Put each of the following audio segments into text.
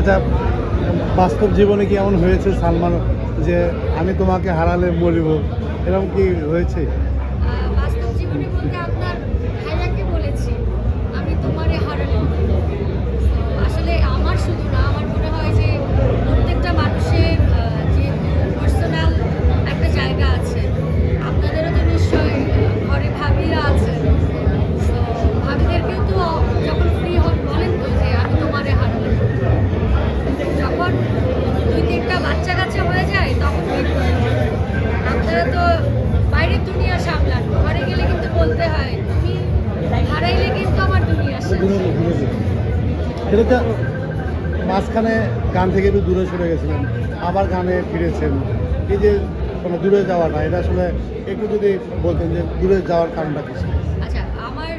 আচ্ছা বাস্তব জীবনে কি এমন হয়েছে সালমান, যে আমি তোমাকে হারালে বলিব এরকম কি হয়েছে? বাস্তব জীবনে বলতে তো মাঝখানে গান থেকে একটু দূরে সরে গেছিলেন আবার গানে ফিরেছেন। এই যে কোনো দূরে যাওয়াটা এটা আসলে একটু যদি বলতেন যে দূরে যাওয়ার কারণটা কিছু আচ্ছা আমার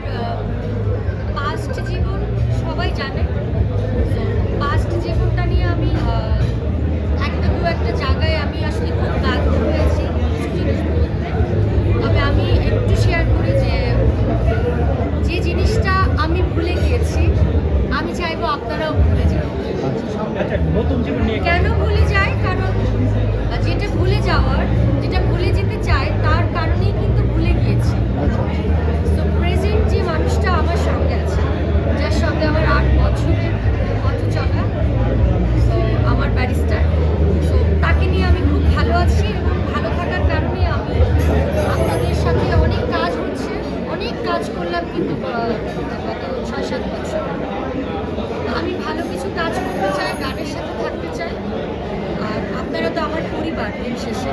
পাস্ট জীবন সবাই জানে পাস্ট জীবনটা নিয়ে আমি আহ, একটা দু একটা জায়গায় আমি আসলে খুব বাধ্য হয়েছি কিছু জিনিস বলতে তবে আমি একটু শেয়ার করি যে যে জিনিসটা আমি ভুলে গিয়েছি আমি চাইব আপনারাও ভুলে যান আচ্ছা নতুন জীবন নিয়ে কেন ভুলে যায়? কারণ যেটা ভুলে যাওয়ার যেটা ভুলে যেতে চায় তার কারণেই কিন্তু ভুলে গিয়েছি। আচ্ছা। সো প্রেজেন্ট যে মানুষটা আমার সঙ্গে আছে যার সঙ্গে আমার আট বছরের পথ চলা সো আমার ব্যারিস্টার সো তাকে নিয়ে আমি খুব ভালো আছি এবং ভালো থাকার কারণে আমি আপনাদের সাথে অনেক কাজ হচ্ছে অনেক কাজ করলাম কিন্তু আহ, গত ছয় সাত বছর আমি ভালো কিছু কাজ করতে চাই গানের সাথে থাকতে চাই আর আপনারা তো আমার পরিবার শেষে।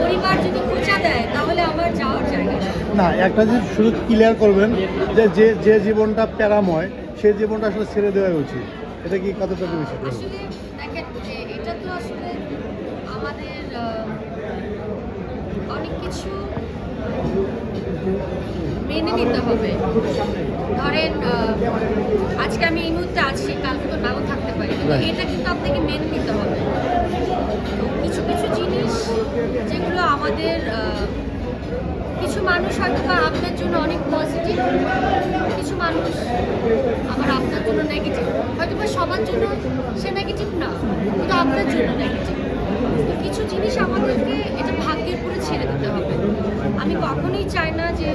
পরিবার যদি খোঁচা দেয় তাহলে আমার যাওয়ার জায়গা না একটা জিনিস শুধু ক্লিয়ার করবেন যে যে যে জীবনটা প্যারাময় সেই জীবনটা আসলে ছেড়ে দেওয়া উচিত। এটা কি কতটুকু বিষয় আসলে দেখেন যে এটা তো আসলে আমাদের অনেক কিছু মেনে নিতে হবে। ধরেন আজকে আমি এই মুহূর্তে আছি কালকে তো নাও থাকতে পারি। কিন্তু এটা কিন্তু আপনাকে মেনে নিতে হবে। কিছু কিছু যেগুলো আমাদের কিছু মানুষ হয়তো বা আপনার জন্য অনেক পজিটিভ কিছু মানুষ আবার আপনার জন্য নেগেটিভ হয়তো বা সবার জন্য সে নেগেটিভ না, কিন্তু আপনার জন্য নেগেটিভ কিছু জিনিস আমাদেরকে এটা ভাগ্যের উপরে ছেড়ে দিতে হবে। আমি কখনোই চাই না যে